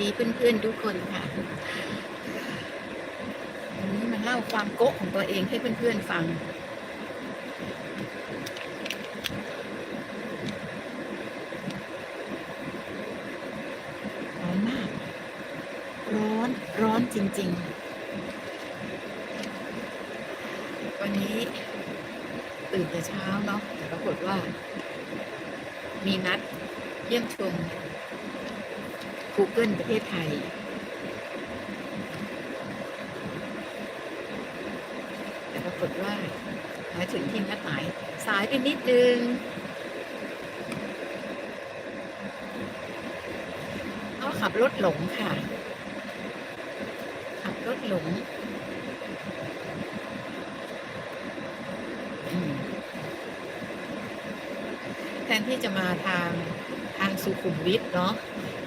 ดีเพื่อนๆทุกคนค่ะวันนี้มาเล่าความโก๊ะของตัวเองให้เพื่อนๆฟัง ร้อนมาก ร้อน ร้อนจริงๆ วันนี้ตื่นแต่เช้าเนาะแต่ปรากฏว่า มีนัดเยี่ยมชม Google ประเทศไทย แต่ปรากฏว่ามาถึงที่นัดหมายสายไปนิดนึงก็ขับรถหลงค่ะ ขับรถหลงแทนที่จะมาทางทางสุขุมวิทเนาะ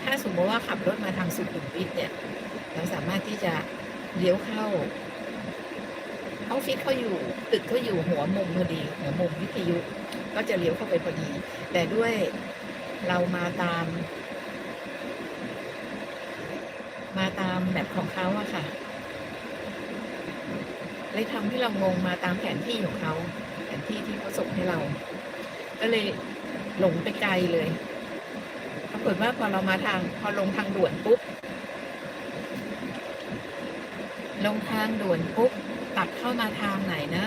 ถ้าสมมติว่าขับรถมาทางสุขุมวิทเนี่ย เราสามารถที่จะเลี้ยวเข้าออฟฟิศเขาอยู่ตึกเขาอยู่หัวมุมพอดีหัวมุมวิทยุ ก็จะเลี้ยวเข้าไปพอดี แต่ด้วยเรามาตาม มาตามแบบของเขาอะค่ะเลยทำให้เรางงมาตามแผนที่ของเขาแผนที่ที่เขาส่งให้เรา ก็เลยหลงไปไกลเลยากฏว่าพอเรามาทางพอลงทางด่วนปุ๊บ ลงทางด่วนปุ๊บตัดเข้ามาทางไหนนะ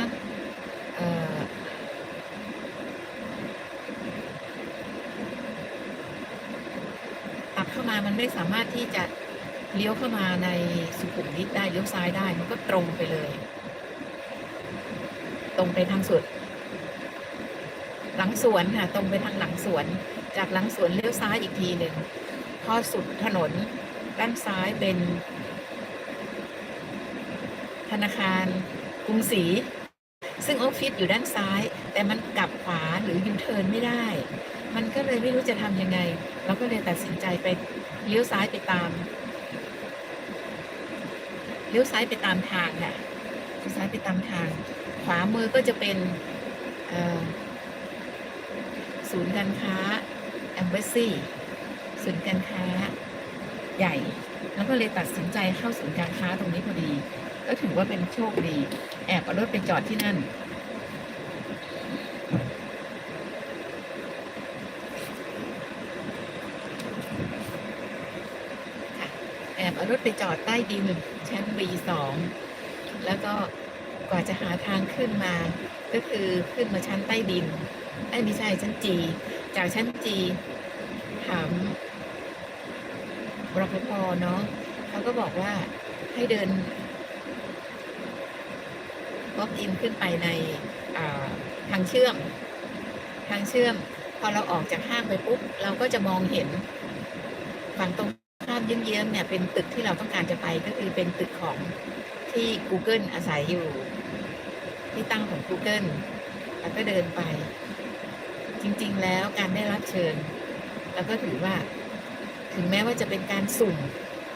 ตัดเข้ามามันไม่สามารถที่จะเลี้ยวเข้ามาในสุขุมวิทได้เลี้ยวซ้ายได้มันก็ตรงไปเลย ตรงไปทางสวนหลังสวนค่ะ ตรงไปทางหลังสวน จากหลังสวนเลี้ยวซ้ายอีกทีหนึ่ง พอสุดถนน ด้านซ้ายเป็น ธนาคารกรุงศรีซึ่งออฟฟิศอยู่ด้านซ้าย แต่มันกลับขวาหรือยูเทิร์นไม่ได้ มันก็เลยไม่รู้จะทำยังไง เราก็เลยตัดสินใจไปเลี้ยวซ้ายไปตามเลี้ยวซ้ายไปตามทางค่ะเลี้ยวซ้ายไปตามทาง ขวามือก็จะเป็นศูนย์การค้า แอมเบสซี่ศูนย์การค้าใหญ่ แล้วก็เลยตัดสินใจเข้าศูนย์การค้าตรงนี้พอดี ก็ถือว่าเป็นโชคดี แอบเอารถไปจอดที่นั่น แอบเอารถไปจอดใต้ดินชั้น B2 แล้วก็กว่าจะหาทางขึ้นมา ก็คือขึ้นมาชั้นใต้ดินไอ้ไม่ใช่ชั้นจีจากชั้นจีามรปภเนาะเขาก็บอกว่าให้เดินวอกอินขึ้นไปในทางเชื่อม ทางเชื่อม พอเราออกจากห้างไปปุ๊บ เราก็จะมองเห็นฝั่งตรงข้ามเยื้องๆเนี่ยเป็นตึกที่เราต้องการจะไปก็คือเป็นตึกของที่ Google อาศัยอยู่ ที่ตั้งของ Google แล้วก็เดินไป จริง ๆ แล้วการได้รับเชิญ แล้วก็ถือว่า ถึงแม้ว่าจะเป็นการสุ่ม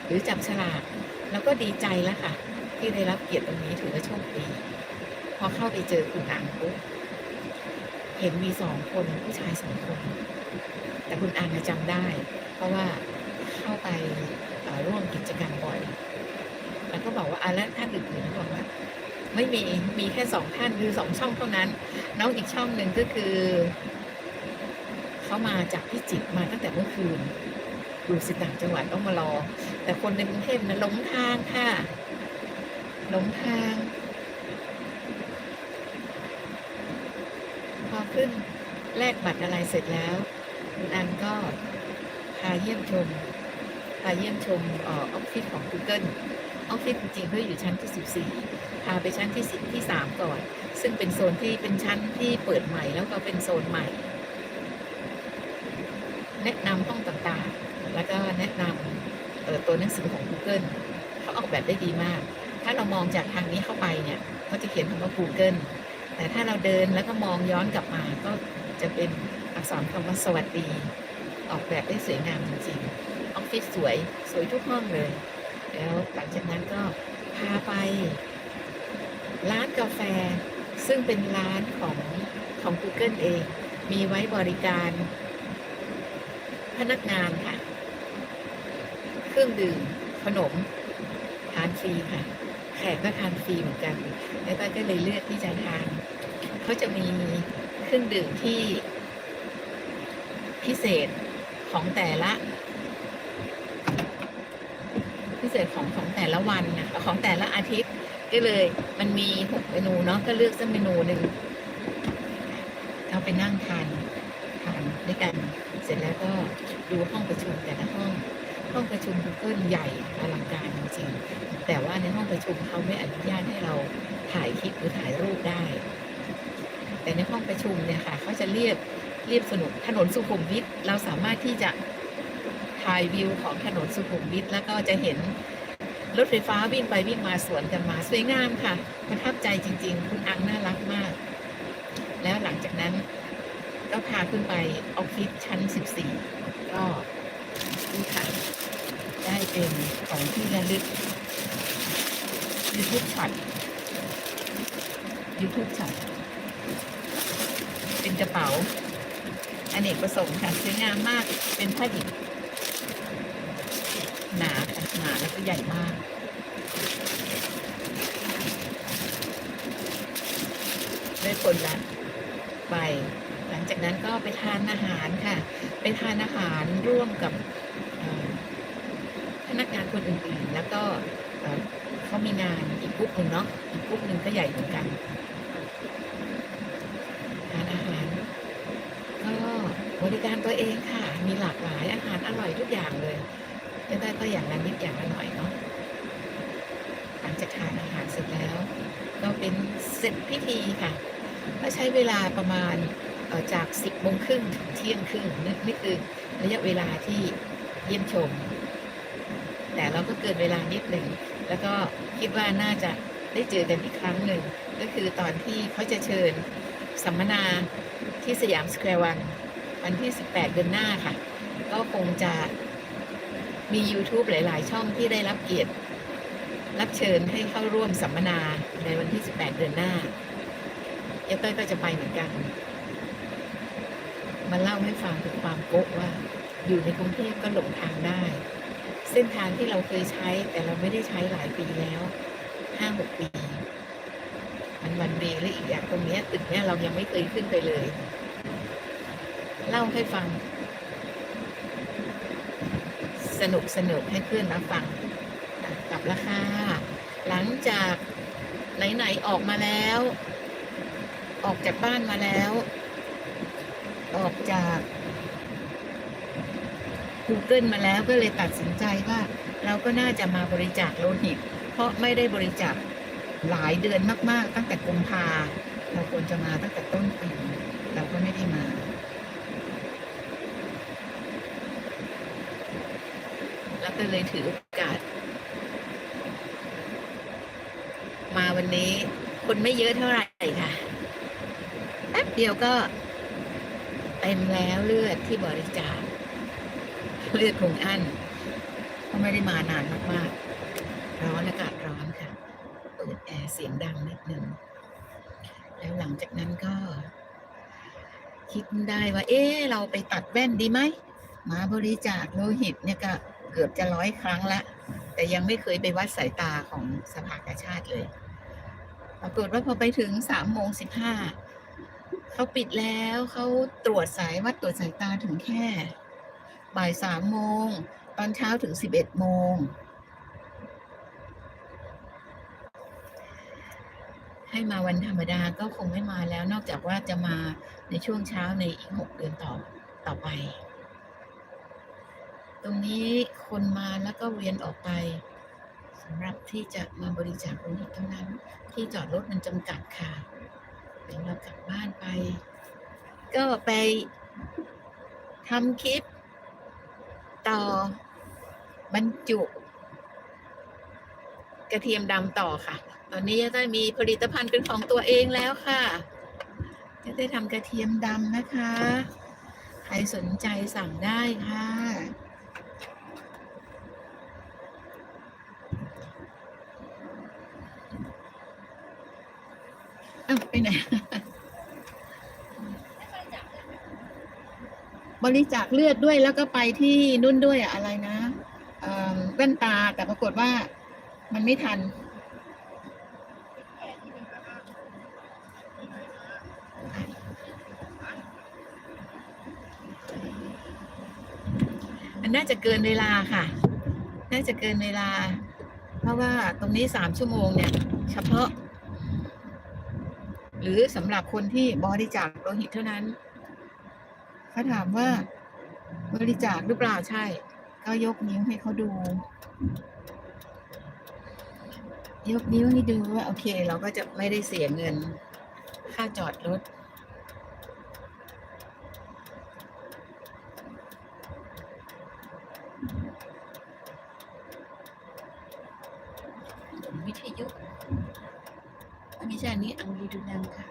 หรือจับฉลากเราก็ดีใจแล้วค่ะ ที่ได้รับเกียรติตรงนี้ถือว่าโชคดี พอเข้าไปเจอคุณอังปุ๊บเห็นมีสองคนผู้ชายสองคน แต่คุณอังอะจำได้ เพราะว่าเข้าไปร่วมกิจกรรมบ่อย แล้วก็บอกว่าอะแล้วท่านอื่นๆบอกว่าไม่มีมีแค่สองท่านคือสองช่องเท่านั้น น้องอีกช่องหนึ่งก็คือ เขามาจากพิจิตรมาตั้งแต่เมื่อคืนอยู่สิต่างจังหวัดต้องมารอ แต่คนในกรุงเทพนั้นหลงทางค่ะหลงทาง พอขึ้นแลกบัตรอะไรเสร็จแล้วคุณอันก็พาเยี่ยมชมพาเยี่ยมชมออฟฟิศของ Google ออฟฟิศจริงๆเขาอยู่ชั้นที่ 14 พาไปชั้นที่10ที่ 3 ก่อน ซึ่งเป็นโซนที่เป็นชั้นที่เปิดใหม่แล้วก็เป็นโซนใหม่ แนะนำห้องต่างๆ แล้วก็แนะนำตัวหนังสือของ Google เขาออกแบบได้ดีมาก ถ้าเรามองจากทางนี้เข้าไปเนี่ยก็จะเขียนคำว่า Google แต่ถ้าเราเดินแล้วก็มองย้อนกลับมา ก็จะเป็นอักษรคำว่าสวัสดี ออกแบบได้สวยงามจริงๆออฟฟิศสวยสวยทุกห้องเลย แล้วหลังจากนั้นก็พาไป ร้านกาแฟซึ่งเป็นร้านของของ Google เอง มีไว้บริการ พนักงานค่ะครื่องดื่มขนมทานฟรีค่ะ แขกก็ทานฟรีเหมือนกันแล้วก็เลยเลือกที่จะทานเขาจะมีเครื่องดื่มที่พิเศษของแต่ละ พิเศษของของแต่ละวันนะของแต่ละอาทิตย์ก็เลย มันมีหกเมนูเนาะก็เลือกสักเมนูหนึ่งเราไปนั่งทานทานด้วยกัน เสร็จแล้วก็ดูห้องประชุมแต่ละห้อง ห้องประชุมก็ใหญ่อลังการจริงๆแต่ว่าในห้องประชุมเขาไม่อนุญาตให้เราถ่ายคลิปหรือถ่ายรูปได้ แต่ในห้องประชุมเนี่ยค่ะเขาจะเรียบเรียบสนุกถนนสุขุมวิทเราสามารถที่จะถ่ายวิวของถนนสุขุมวิทแล้วก็จะเห็นรถไฟฟ้าวิ่งไปวิ่งมาสวนกันมาสวยงามค่ะประทับใจจริง ๆ คุณอังน่ารักมาก แล้วหลังจากนั้น ก็พาขึ้นไปออฟฟิศชั้น 14 ก็นี่ค่ะได้เป็นของที่ระลึก YouTube ช็อต YouTube ช็อตเป็นกระเป๋าอเนกประสงค์ค่ะสวยงามมากเป็นผ้าดิบหนาค่ะหนาแล้วก็ใหญ่มากได้คนละใบ จากนั้นก็ไปทานอาหารค่ะ ไปทานอาหารร่วมกับพนักงานคนอื่นๆ แล้วก็เขามีงานอีกกรุ๊ปหนึ่งเนาะอีกกรุ๊ปหนึ่งก็ใหญ่เหมือนกันทานอาหาร ก็บริการตัวเองค่ะ มีหลากหลายอาหารอร่อยทุกอย่างเลยจะได้ก็อย่างละนิดอย่างละหน่อยเนาะหลังจากทานอาหารเสร็จแล้ว ก็เป็นเสร็จพิธีค่ะก็ใช้เวลาประมาณ จาก 10โมงครึ่งถึงเที่ยงครึ่งนี่นี่คือระยะเวลาที่เยี่ยมชม แต่เราก็เกินเวลานิดหนึ่ง แล้วก็คิดว่าน่าจะได้เจอกันอีกครั้งหนึ่ง ก็คือตอนที่เขาจะเชิญสัมมนาที่สยามสแควร์วันวันที่ 18 เดือนหน้าค่ะ ก็คงจะมี YouTube หลาย ๆ ช่องที่ได้รับเกียรติ รับเชิญให้เข้าร่วมสัมมนาในวันที่ 18 เดือนหน้าเอเต้ยก็จะไปเหมือนกัน มาเล่าให้ฟังถึงความโก๊ะว่า อยู่ในกรุงเทพก็หลงทางได้ เส้นทางที่เราเคยใช้แต่เราไม่ได้ใช้หลายปีแล้วห้าหกปี มันวันเวย์และอีกอย่างตรงเนี้ยตึกเนี้ยเรายังไม่เคยขึ้นไปเลย เล่าให้ฟัง สนุกสนุกให้เพื่อนรับฟังกลับราคาหลังจากไหนๆออกมาแล้ว ออกจากบ้านมาแล้ว ออกจาก Google มาแล้วก็เลยตัดสินใจว่า เราก็น่าจะมาบริจาคโลหิต เพราะไม่ได้บริจาคหลายเดือนมาก ๆ ตั้งแต่กุมภาเราควรจะมาตั้งแต่ต้นปีเราก็ไม่ได้มาแล้วก็เลยถือโอกาส มาวันนี้คนไม่เยอะเท่าไหร่ค่ะแป๊บเดียวก็ ต็มแล้วเลือดที่บริจาคเลือดคงอั้นเพราะไม่ได้มานานมากๆ ร้อนอากาศร้อนค่ะเปิดแอร์เสียงดังนิดนึงแล้วหลังจากนั้นก็ คิดได้ว่า เอ๊เราไปตัดแว่นดีไหมมาบริจาคโลหิตเนี่ยก็เกือบจะร้อยครั้งละแต่ยังไม่เคยไปวัดสายตาของสภากาชาติเลย ปรากฏว่าพอไปถึงสามโมงสิบห้า เขาปิดแล้วเขาตรวจสายวัดตรวจสายตาถึงแค่ บ่ายสามโมง ตอนเช้าถึงสิบเอ็ดโมง ให้มาวันธรรมดาก็คงไม่มาแล้ว นอกจากว่าจะมาในช่วงเช้าในอีกหกเดือนต่อต่อไป ตรงนี้คนมาแล้วก็เวียนออกไปสำหรับที่จะมาบริจาคโลหิตเท่านั้น ที่จอดรถมันจำกัดค่ะ เดี๋ยวเรากลับบ้านไป ก็ไปทำคลิป ต่อบรรจุ กระเทียมดำต่อค่ะ ตอนนี้จะได้มีผลิตภัณฑ์เป็นของตัวเองแล้วค่ะ จะได้ทำกระเทียมดำนะคะ ใครสนใจสั่งได้ค่ะ อ้าวไปไหน บริจาคเลือดด้วยแล้วก็ไปที่นุ่นด้วยอะไรนะเอ่อแว่นตาแต่ปรากฏว่ามันไม่ทัน มันน่าจะเกินเวลาค่ะ น่าจะเกินเวลา เพราะว่าตรงนี้สามชั่วโมงเนี่ย เฉพาะ หรือสำหรับคนที่บริจาคโลหิตเท่านั้นเขาถามว่าบริจาคหรือเปล่าใช่ ก็ยกนิ้วให้เขาดู ยกนิ้วให้ดูว่าโอเค เราก็จะไม่ได้เสียเงิน ค่าจอดรถวิทยุ ไม่ใช่อันนี้อังรีดูนังค่ะ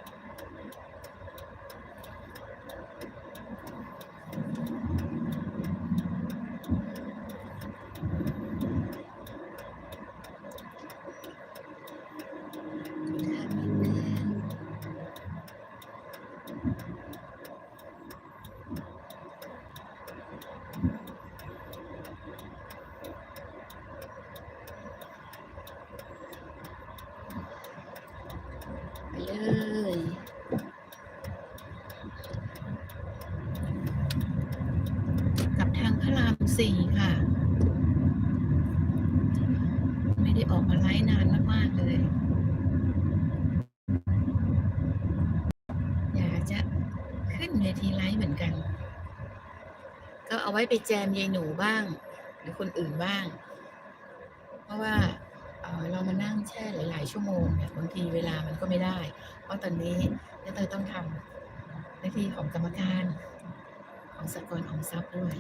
ไปเลย กับทางพระรามสี่ค่ะ ไม่ได้ออกมาไลฟ์นานมากๆเลย อยากจะขึ้น เวทีไลฟ์เหมือนกัน ก็เอาไว้ไปแจมยายหนูบ้าง หรือคนอื่นบ้าง เพราะว่าเอ่อเรามานั่งแช่หลาย ๆ ชั่วโมงเนี่ยบางทีเวลามันก็ไม่ได้ เพราะตอนนี้เนเตยต้องทำหน้าที่ของกรรมการของสกลของทรัพย์ด้วย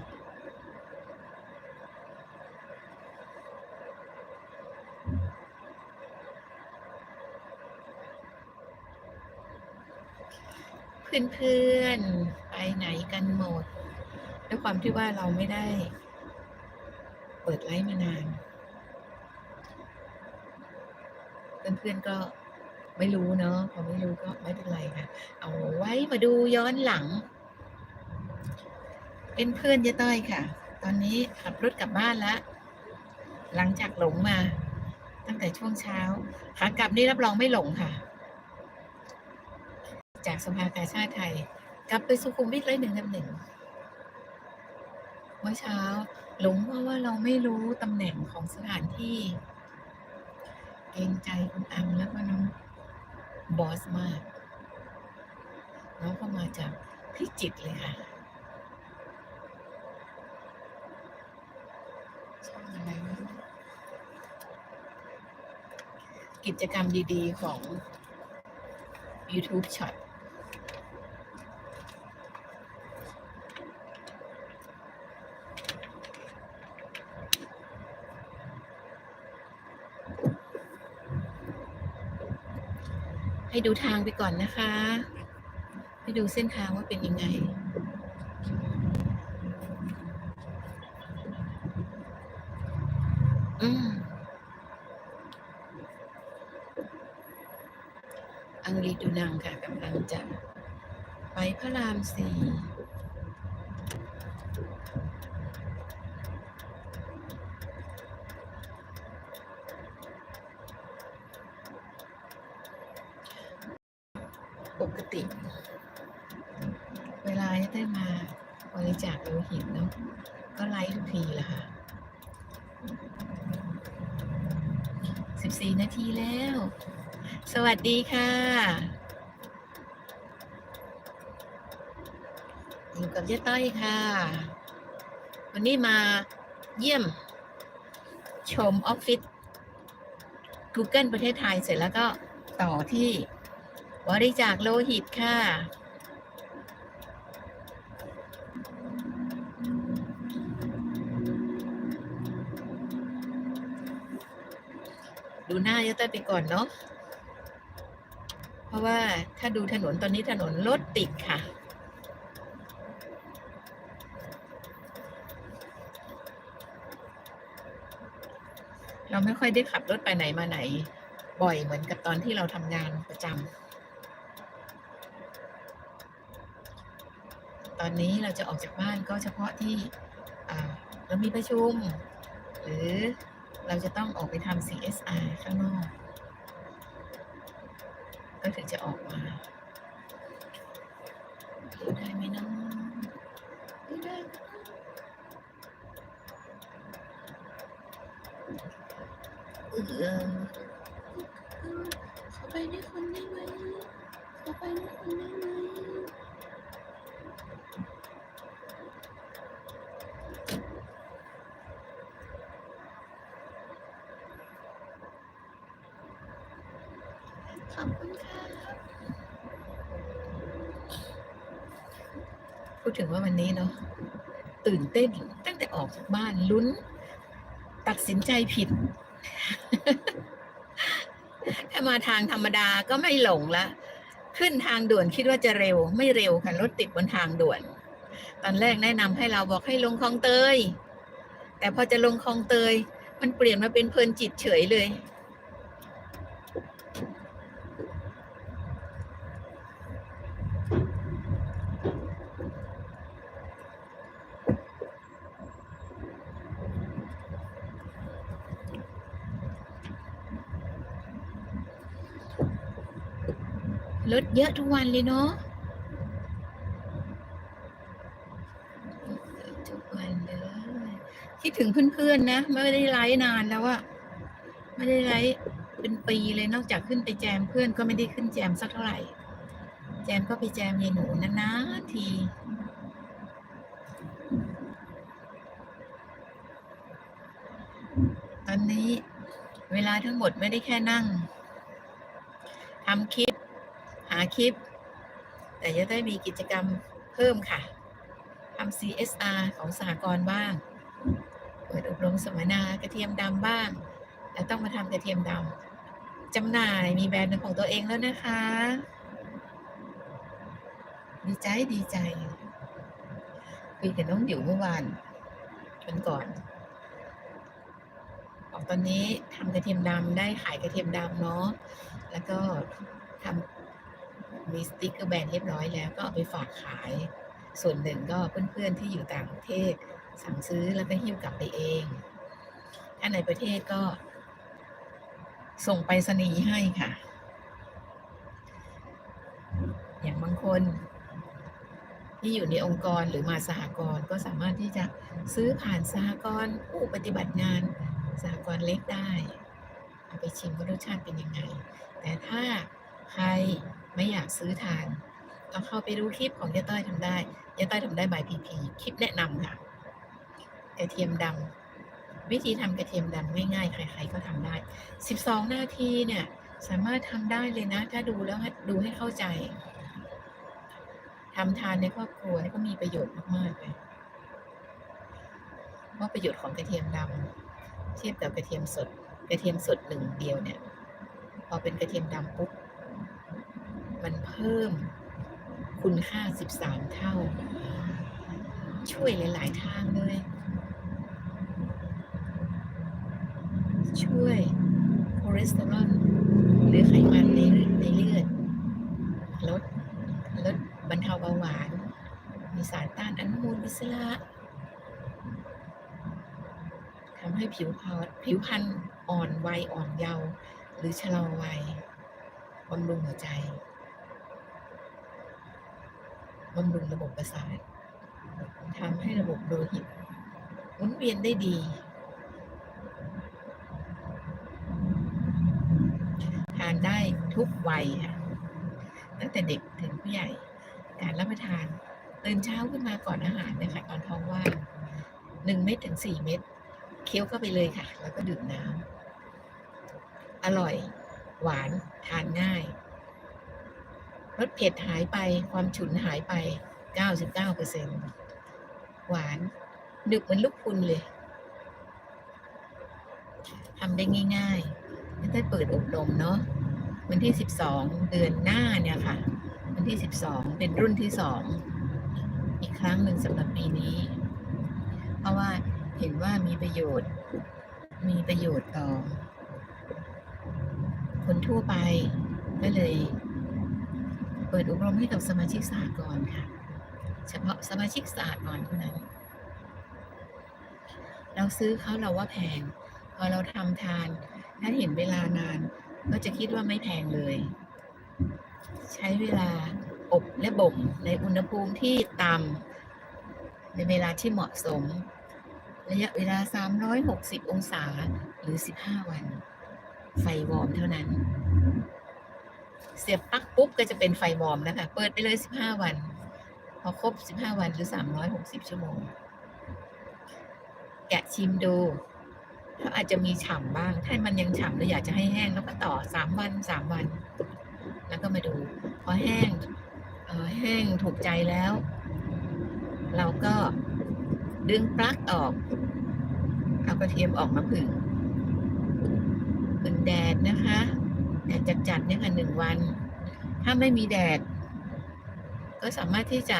เพื่อนๆ ไปไหนกันหมด ด้วยความที่ว่าเราไม่ได้ เปิดไลฟ์มานาน เพื่อนๆก็ไม่รู้เนาะพอไม่รู้ก็ไม่เป็นไรค่ะ เอาไว้มาดูย้อนหลัง เป็นเพื่อนเจ๊ต้อยค่ะ ตอนนี้ขับรถกลับบ้านแล้วหลังจากหลงมา ตั้งแต่ช่วงเช้าขากลับนี่รับรองไม่หลงค่ะ จากสภากาชาติไทย กลับไปสุขุมวิทเลยหนึ่งลำหนึ่งเมื่อเช้าหลงเพราะว่าเราไม่รู้ตำแหน่งของสถานที่ เกรงใจคุณอังแล้วก็น้องบอสมาก น้องก็มาจากพิจิตเลยค่ะช่องอะไรกิจกรรมดีๆของ YouTube Shot ให้ดูทางไปก่อนนะคะ ให้ดูเส้นทางว่าเป็นยังไงอืมอังรีดูนังค่ะกำลังจะไปพระรามสี่ ปกติ เวลาจะได้มาบริจาคโลหิตเนาะก็ไลฟ์ทุกทีแหละค่ะ สิบสี่นาทีแล้ว สวัสดีค่ะอยู่กับเย้ต้อยค่ะ วันนี้มาเยี่ยม ชมออฟฟิศ Google ประเทศไทยเสร็จแล้วก็ต่อที่บริจาคโลหิตค่ะ ดูหน้าเยอะเต้ยไปก่อนเนาะ ราะว่าถ้าดูถนนตอนนี้ถนนรถติดค่ะ เราไม่ค่อยได้ขับรถไปไหนมาไหน บ่อยเหมือนกับตอนที่เราทำงานประจำตอนนี้เราจะออกจากบ้านก็เฉพาะที่เรามีประชุม หรือเราจะต้องออกไปทำ CSR ข้างนอก ก็ถึงจะออกมาดูได้ไหมน้องดูได้เออขอไปด้วยคนได้ไหมขอไปด้วยคนได้ไหม ขอบคุณค่ะ พูด ถึงว่าวันนี้เนาะตื่นเต้นตั้งแต่ออกจากบ้านลุ้น ตัดสินใจผิด ถ้ามาทางธรรมดาก็ไม่หลงละขึ้นทางด่วนคิดว่าจะเร็ว ไม่เร็วค่ะรถติดบนทางด่วน ตอนแรกแนะนำให้เราบอกให้ลงคลองเตย แต่พอจะลงคลองเตย มันเปลี่ยนมาเป็นเพลินจิตเฉยเลย รถเยอะทุกวันเลยเนาะทุกวันเลยคิดถึงเพื่อนๆนะ ไม่ได้ไลฟ์นานแล้วอะไม่ได้ไลฟ์เป็นปีเลยนอกจากขึ้นไปแจมเพื่อนก็ไม่ได้ขึ้นแจมสักเท่าไหร่ แจมก็ไปแจมยายหนูนานๆทีตอนนี้เวลาทั้งหมดไม่ได้แค่นั่งทำคลิปาคลิป แต่จะได้มีกิจกรรมเพิ่มค่ะทำ CSR ของสหกรณ์บ้าง เปิดอบรมสัมมนากระเทียมดำบ้างแต่ต้องมาทำกระเทียมดำจำหน่ายมีแบรนด์ของตัวเองแล้วนะคะ ดีใจดีใจคุยกับน้องดิวเมื่อวานวันก่อนบอกตอนนี้ทำกระเทียมดำได้ขายกระเทียมดำเนาะแล้วก็ทำ มีสติ๊กเกอร์แบรนด์เรียบร้อยแล้วก็เอาไปฝากขาย ส่วนหนึ่งก็เพื่อนๆที่อยู่ต่างประเทศ สั่งซื้อแล้วก็หิ้วกลับไปเอง ถ้าในประเทศก็ ส่งไปรษณีย์ให้ค่ะ อย่างบางคน ที่อยู่ในองค์กรหรือมาสหกรณ์ก็สามารถที่จะซื้อผ่านสหกรณ์ผู้ปฏิบัติงานสหกรณ์เล็กได้ เอาไปชิมว่ารสชาติเป็นยังไง แต่ถ้าใคร ไม่อยากซื้อทานก็เข้าไปดูคลิปของยาต้อยทำได้ยาต้อยทำได้บายพีพีคลิปแนะนำค่ะ กระเทียมดำวิธีทำกระเทียมดำง่ายๆใครๆก็ทำได้ 12 นาทีเนี่ย สามารถทำได้เลยนะ ถ้าดูแล้วดูให้เข้าใจทำทานในครอบครัวนี่ก็มีประโยชน์มากๆเลยเพราะประโยชน์ของกระเทียมดำเทียบกับกระเทียมสด กระเทียมสดหนึ่งเดียวเนี่ย พอเป็นกระเทียมดำปุ๊บ มันเพิ่มคุณค่า 13 เท่า ช่วยหลาย ๆ ทางเลย ช่วยคอเลสเตอรอลหรือไขมันในในเลือดลดลดบรรเทาเบาหวาน มีสารต้านอนุมูลอิสระทำให้ผิวพรผิวพรรณอ่อนวัยอ่อนเยาว์หรือชะลอวัยบำรุงหัวใจ บำรุงระบบประสาททำให้ระบบโลหิตหมุนเวียนได้ดี ทานได้ทุกวัยค่ะตั้งแต่เด็กถึงผู้ใหญ่ การรับประทานตื่นเช้าขึ้นมาก่อนอาหารนะคะตอนท้องว่างหนึ่งเม็ดถึงสี่เม็ดเคี้ยวเข้าไปเลยค่ะ แล้วก็ดื่มน้ำอร่อย หวานทานง่าย รสเผ็ดหายไปความฉุนหายไป 99%หวานดึกเหมือนลูกพุนเลยทำได้ง่ายๆไม่ได้เปิดอบรมเนาะวันที่ 12 เดือนหน้าเนี่ยค่ะ วันที่ 12 เป็นรุ่นที่ 2 อีกครั้งหนึ่งสำหรับปีนี้ เพราะว่าเห็นว่ามีประโยชน์ มีประโยชน์ต่อ คนทั่วไปก็เลย ปิดอบรมให้กับสมาชิกสหกรณ์ค่ะ เฉพาะสมาชิกสหกรณ์เท่านั้น เราซื้อเขาเราว่าแพง พอเราทำทาน ถ้าเห็นเวลานาน ก็จะคิดว่าไม่แพงเลย ใช้เวลาอบและบ่มในอุณหภูมิที่ต่ำในเวลาที่เหมาะสม ระยะเวลา 360 องศาหรือ 15 วัน ไฟวอร์มเท่านั้น เสียบปลั๊กปุ๊บก็จะเป็นไฟวอร์มแล้วค่ะเปิดไปเลย 15 วัน พอครบ 15 วันหรือ 360 ชั่วโมง แกะชิมดูเขาอาจจะมีฉ่ำบ้าง ถ้ามันยังฉ่ำเราอยากจะให้แห้งแล้วก็ต่อ 3 วัน 3 วัน แล้วก็มาดู พอแห้งเออแห้งถูกใจแล้ว เราก็ดึงปลั๊กออก เอากระเทียมออกมาผึ่งผึ่งแดดนะคะ แดดจัดๆเนี่ยค่ะหนึ่งวัน ถ้าไม่มีแดด ก็สามารถที่จะ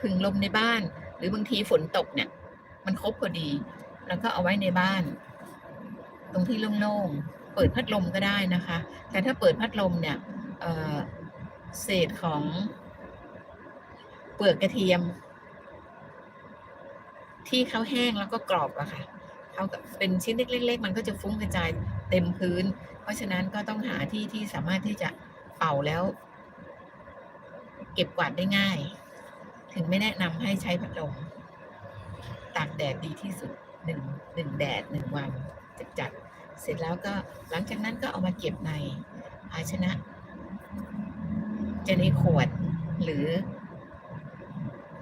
ผึ่งลมในบ้าน หรือบางทีฝนตกเนี่ย มันครบพอดี แล้วก็เอาไว้ในบ้าน ตรงที่โล่งๆเปิดพัดลมก็ได้นะคะ แต่ถ้าเปิดพัดลมเนี่ยเเศษของเปลือกกระเทียม ที่เขาแห้งแล้วก็กรอบอะค่ะเขาเป็นชิ้นเล็กๆมันก็จะฟุ้งกระจาย เต็มพื้น เพราะฉะนั้นก็ต้องหาที่ที่สามารถที่จะเป่าแล้ว เก็บกวาดได้ง่าย ถึงไม่แนะนำให้ใช้พัดลมตากแดดดีที่สุดหนึ่งหนึ่งแดดหนึ่งวันจัดจัดเสร็จแล้วก็หลังจากนั้นก็เอามาเก็บในภาชนะ จะในขวดหรือ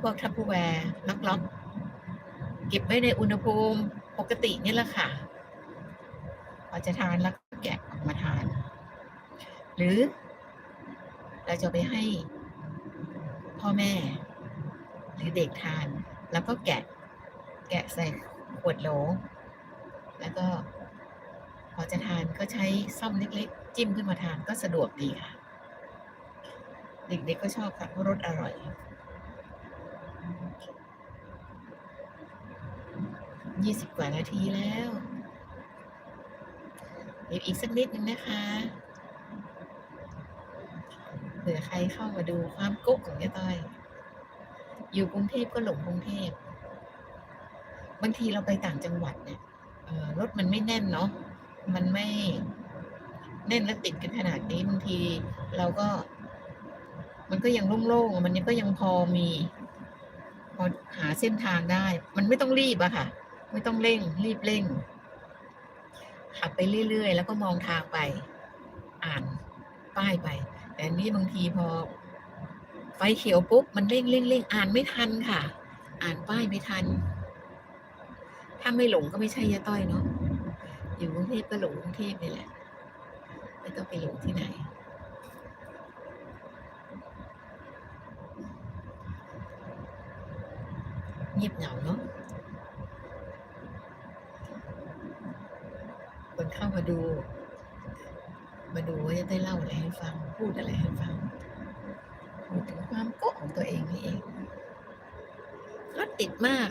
พวกทัพเปอร์แวร์ล็อกๆเก็บไว้ในอุณหภูมิปกตินี่แหละค่ะ พอจะทานแล้วก็แกะออกมาทาน หรือ เราจะไปให้พ่อแม่ หรือเด็กทาน แล้วก็แกะ แกะใส่ขวดโหล แล้วก็พอจะทานก็ใช้ซ่อมเล็กๆ จิ้มขึ้นมาทานก็สะดวกดีค่ะ เด็กๆก็ชอบค่ะเพราะรสอร่อยยี่สิบกว่านาทีแล้ว เดี๋ยวอีกสักนิดนึงนะคะเผื่อใครเข้ามาดูความกุ๊กของยายต้อย อยู่กรุงเทพก็หลงกรุงเทพ บางทีเราไปต่างจังหวัดเนี่ยรถมันไม่แน่นเนาะ มันไม่แน่นและติดกันขนาดนี้บางทีเราก็ มันก็ยังโล่งๆ มันก็ยังพอมี พอหาเส้นทางได้ มันไม่ต้องรีบอะค่ะ ไม่ต้องเร่ง รีบเร่ง ขับไปเรื่อย ๆ แล้วก็มองทางไป อ่านป้ายไป แต่นนี้บางทีพอ ไฟเขียวปุ๊บมันเร่งเร่งเร่งอ่านไม่ทันค่ะ อ่านป้ายไม่ทัน ถ้าไม่หลงก็ไม่ใช่ยาต้อยเนาะอยู่กรุงเทพก็หลงกรุงเทพนี่แหละไม่ต้องไปหลงที่ไหนเงียบเหงาเนาะ คนเข้ามาดู มาดูว่าจะได้เล่าอะไรให้ฟัง พูดอะไรให้ฟังพูดถึงความโกะของตัวเองนี่เองรถติดมาก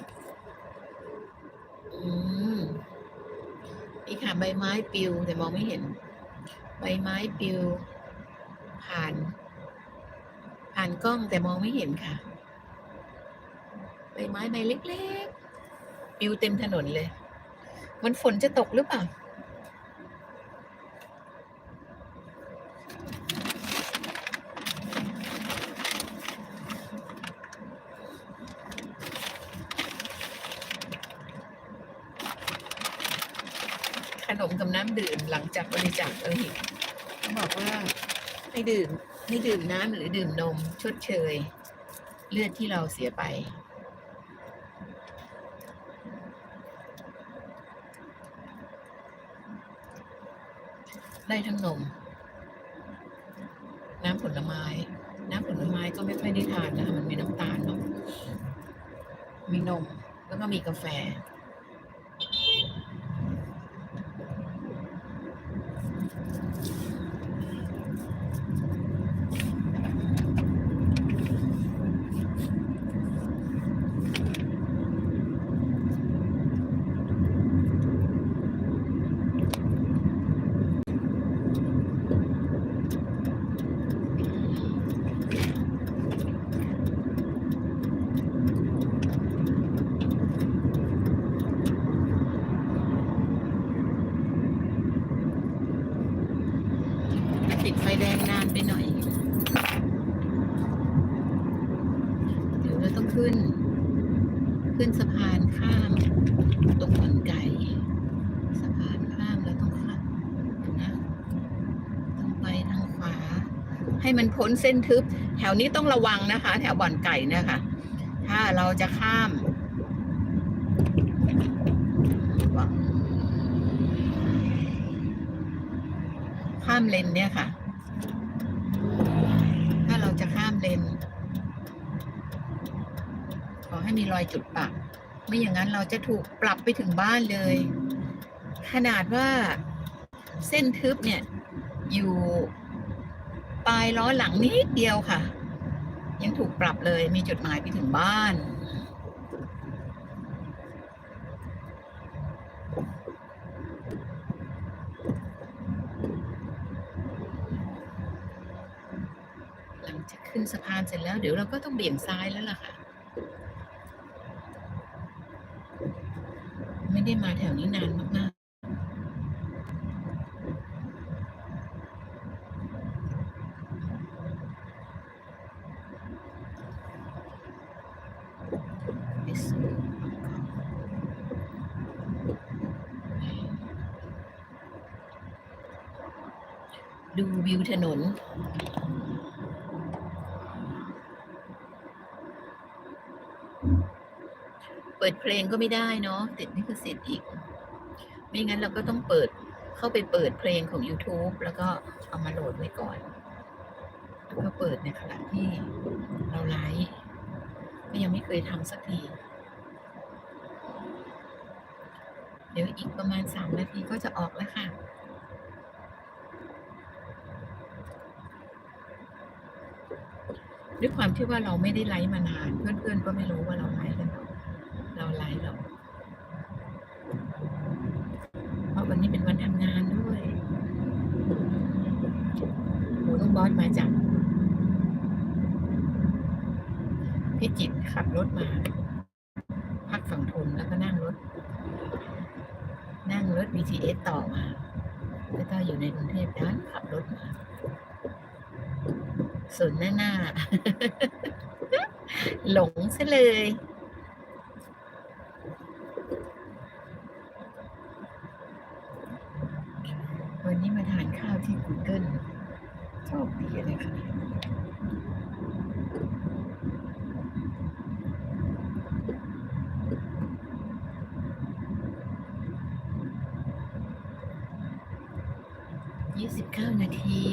อืมนี่ค่ะใบไม้ปิวแต่มองไม่เห็น ใบไม้ปิว ผ่าน ผ่านกล้องแต่มองไม่เห็นค่ะ ใบไม้ใบเล็กๆปิวเต็มถนนเลย มันฝนจะตกหรือเปล่า ขนมกับน้ำดื่ม หลังจากบริจาคโลหิตเขาบอกว่าให้ดื่มให้ดื่มน้ำหรือดื่มนมชดเชย เลือดที่เราเสียไป ได้ทั้งนม น้ำผลไม้ น้ำผลไม้ก็ไม่ค่อยได้ทานนะคะมันมีน้ำตาลเนาะมีนม แล้วก็มีกาแฟ แดงนไปหน่อยเดี๋ยวเราต้องขึ้น ขึ้นสะพานข้ามตรงบันไก่สะพานข้ามแล้วต้องข้ามเดี๋ยวนะต้องไปทางขวา ให้มันพ้นเส้นทึบ แถวนี้ต้องระวังนะคะ แถวบ่อนไก่นะคะ ถ้าเราจะข้ามข้ามเลนเนี่ยค่ะ ถ้าเราจะข้ามเลน ขอ ให้มีรอยจุดปักไม่อย่างนั้นเราจะถูกปรับไปถึงบ้านเลย ขนาดว่าเส้นทึบเนี่ย อยู่ปลายล้อหลังนิดเดียวค่ะ ยังถูกปรับเลยมีจดหมายไปถึงบ้านหลังจากขึ้นสะพานเสร็จแล้ว เดี๋ยวเราก็ต้องเบี่ยงซ้ายแล้วล่ะค่ะ ได้มาแถวนี้นานมากๆ ดูวิวถนน ปิดเพลงก็ไม่ได้เนาะติดนี่คือสิทธิ์อีก ไม่งั้นเราก็ต้องเปิดเข้าไปเปิดเพลงของ YouTube แล้วก็เอามาโหลดไว้ก่อนแล้วก็เปิดในขณะที่เราไลฟ์ก็ยังไม่เคยทำสักที เดี๋ยวอีกประมาณสามนาทีก็จะออกแล้วค่ะด้วยความที่ว่าเราไม่ได้ไลฟ์มานาน เพื่อนๆก็ไม่รู้ว่าเราไลฟ์กันหร อกเรหรอก เพราะวันนี้เป็นวันทำงานด้วยโหน้องบอสมาจากพิจิตขับรถมา พักฝั่งทนแล้วก็นั่งรถ นั่งรถ BTS ต่อมาแล้วก็อยู่ในกรุงเทพด้านขับรถมาส่วนหน้าหน้าหลงซะเลย วันนี้มาทานข้าวที่ Google โชคดีเลยค่ะ29นาที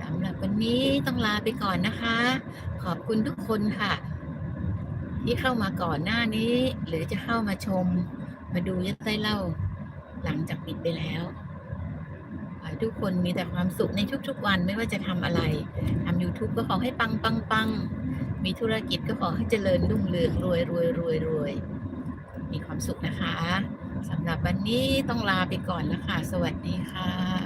สำหรับวันนี้ต้องลาไปก่อนนะคะ ขอบคุณทุกคนค่ะ ที่เข้ามาก่อนหน้านี้ หรือจะเข้ามาชม มาดูยัดไส้เล่า หลังจากปิดไปแล้ว ทุกคนมีแต่ความสุขในทุก ๆ วันไม่ว่าจะทำอะไรทำ YouTube ก็ขอให้ปังปังปังมีธุรกิจก็ขอให้เจริญรุ่งเรืองรวยรวยรวยรวยมีความสุขนะคะสำหรับวันนี้ต้องลาไปก่อนแล้วค่ะ สวัสดีค่ะ